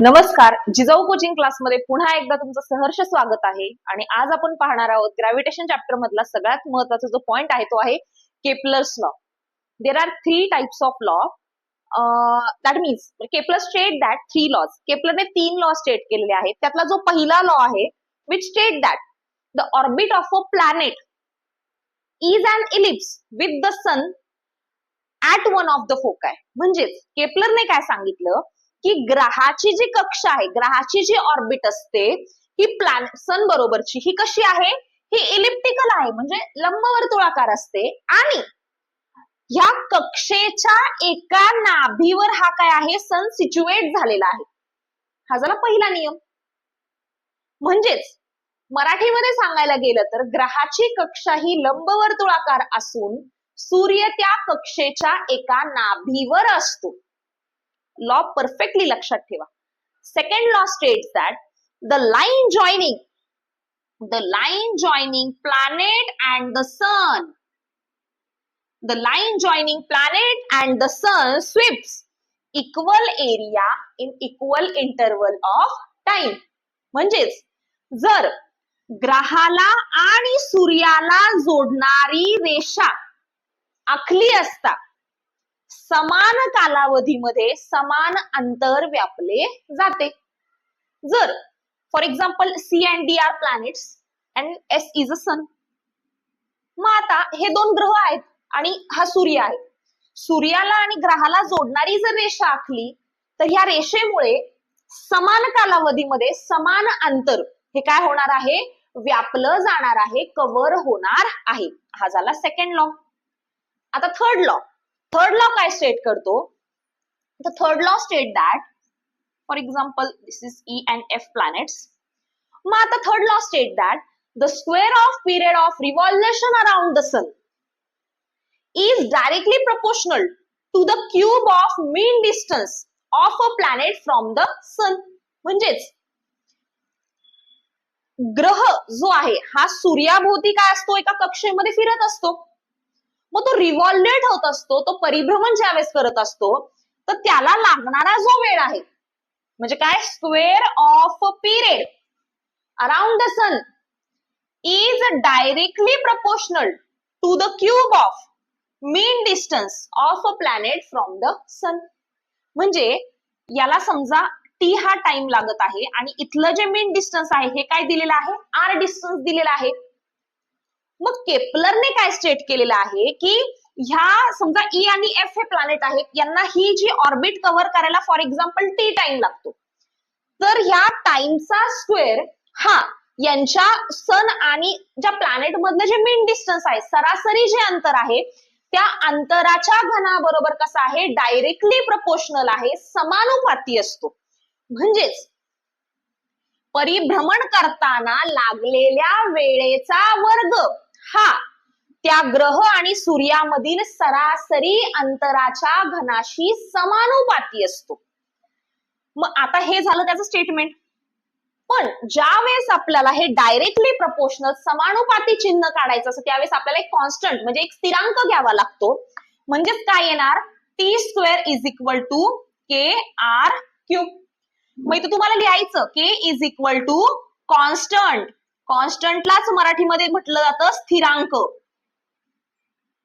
नमस्कार. जिजाऊ कोचिंग क्लासमध्ये पुन्हा एकदा तुमचं सहर्ष स्वागत आहे. आणि आज आपण पाहणार आहोत ग्रॅव्हिटेशन चॅप्टर मधला सगळ्यात महत्त्वाचा जो पॉइंट आहे तो आहे Kepler's law there are three types of law that means Kepler state that three laws केपलरने तीन लॉ स्टेट केलेले आहेत. त्यातला जो पहिला लॉ आहे which state that the orbit of a planet is an ellipse with the sun at one of the foci म्हणजेच केपलरने काय सांगितलं? की ग्रहाची जी कक्षा आहे ग्रहाची जी ऑर्बिट असते ही प्लॅन सन बरोबरची ही कशी आहे? ही इलिप्टिकल आहे म्हणजे लंबवर्तुळाकार असते. आणि ह्या कक्षेच्या एका नाभीवर हा काय आहे? सन सिच्युएट झालेला आहे. हा झाला पहिला नियम. म्हणजेच मराठीमध्ये सांगायला गेलं तर ग्रहाची कक्षा ही लंबवर्तुळाकार असून सूर्य त्या कक्षेच्या एका नाभीवर असतो. लॉ परफेक्टली लक्षात ठेवा second law state that the line joining the line joining planet and the sun the line joining planet and the sun sweeps equal area in equal interval of time म्हणजेच जर ग्रहाला आणि सूर्याला जोडणारी रेषा आखली असता समान कालावधीमध्ये समान अंतर व्यापले जाते. जर for example C and D are planets and S is a sun मग आता हे दोन ग्रह आहेत आणि हा सूर्य आहे. सूर्याला आणि ग्रहाला जोडणारी जर रेषा आखली तर ह्या रेषेमुळे समान कालावधीमध्ये समान अंतर हे काय होणार आहे? व्यापलं जाणार आहे कव्हर होणार आहे. हा झाला सेकंड लॉ आता थर्ड लॉ थर्ड लॉ काय स्टेट करतो? The third law state that for example this is E and F planets मग आता third law state that the square of period of revolution around the sun is directly proportional to the cube of mean distance of a planet from the sun म्हणजेच ग्रह जो आहे हा सूर्याभोवती काय असतो? एका कक्षेमध्ये फिरत असतो. मग तो रिव्हॉल्युएट होत असतो तो परिभ्रमण ज्यावेळेस करत असतो तर त्याला लागणारा जो वेळ आहे म्हणजे काय? Square of period around the sun is directly proportional to the cube of mean distance of a planet from the sun म्हणजे याला समजा टी हा टाइम लागत आहे आणि इथलं जे मेन डिस्टन्स आहे हे काय दिलेलं आहे? आर डिस्टन्स दिलेलं आहे. मग केपलरने काय स्टेट केलेलं आहे की ह्या समजा ई आणि एफ हे प्लॅनेट आहेत यांना ही जी ऑर्बिट कव्हर करायला फॉर एक्झाम्पल टी टाइम लागतो. तर ह्या टाइमचा स्क्वेअर हा यांच्या सन आणि ज्या प्लॅनेट मधलं जे मेन डिस्टन्स आहे सरासरी जे अंतर आहे त्या अंतराच्या घनाबरोबर कसं आहे डायरेक्टली प्रपोशनल आहे समानुपाती असतो. म्हणजेच परिभ्रमण करताना लागलेल्या वेळेचा वर्ग हा त्या ग्रह आणि सूर्यामधील सरासरी अंतराच्या घनाशी समानुपाती असतो. मग आता हे झालं त्याचं स्टेटमेंट पण ज्या वेळेस आपल्याला हे डायरेक्टली प्रपोशनल समानुपाती चिन्ह काढायचं असं त्यावेळेस आपल्याला एक कॉन्स्टंट म्हणजे एक स्थिरांक घ्यावा लागतो. म्हणजेच काय येणार? T square is equal to K R cube मग इथं तुम्हाला लिहायचं K is equal to constant कॉन्स्टंटलाच मराठीमध्ये म्हटलं जातं स्थिरांक.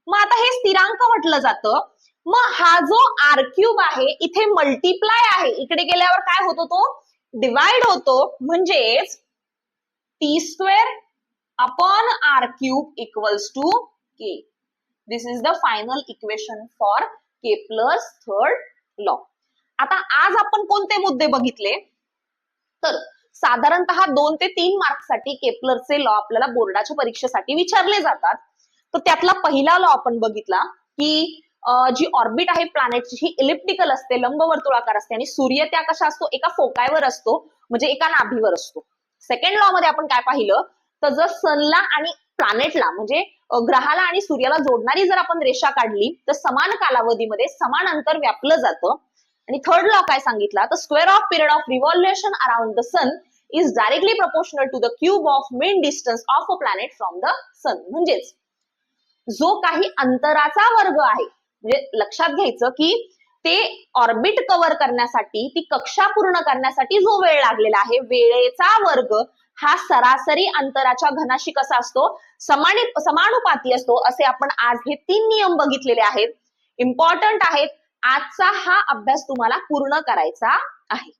मग आता हे स्थिरांक म्हटलं जातं. मग हा जो आर क्यूब आहे इथे मल्टिप्लाय आहे. इकडे गेल्यावर काय होतो तो डिवाइड होतो. म्हणजेच T square upon R cube equals to K this is the final equation for K plus third law आता आज आपण कोणते मुद्दे बघितले? तर साधारणतः दोन ते तीन मार्क्ससाठी केपलरचे लॉ आपल्याला बोर्डाच्या परीक्षेसाठी विचारले जातात. तर त्यातला पहिला लॉ आपण बघितला की जी ऑर्बिट आहे प्लॅनेटची ही इलिप्टिकल असते लंबवर्तुळाकार असते आणि सूर्य त्या कशा असतो? एका फोकायवर असतो म्हणजे एका नाभीवर असतो. सेकंड लॉ मध्ये आपण काय पाहिलं? तर जर सनला आणि प्लॅनेटला म्हणजे ग्रहाला आणि सूर्याला जोडणारी जर आपण रेषा काढली तर समान कालावधीमध्ये समान अंतर व्यापलं जातं. आणि थर्ड लॉ काय सांगितला? तर square of period of revolution around the sun is directly proportional to the cube of mean distance of a planet from the sun म्हणजेच जो काही अंतराचा वर्ग आहे म्हणजे लक्षात घ्यायचं की ते ऑर्बिट कव्हर करण्यासाठी ती कक्षा पूर्ण करण्यासाठी जो वेळ लागलेला आहे वेळेचा वर्ग हा सरासरी अंतराच्या घनाशी कसा असतो? समान समानुपाती असतो असे आपण आज हे तीन नियम बघितलेले आहेत. इम्पॉर्टंट आहेत आजचा हा अभ्यास तुम्हाला पूर्ण करायचा आहे.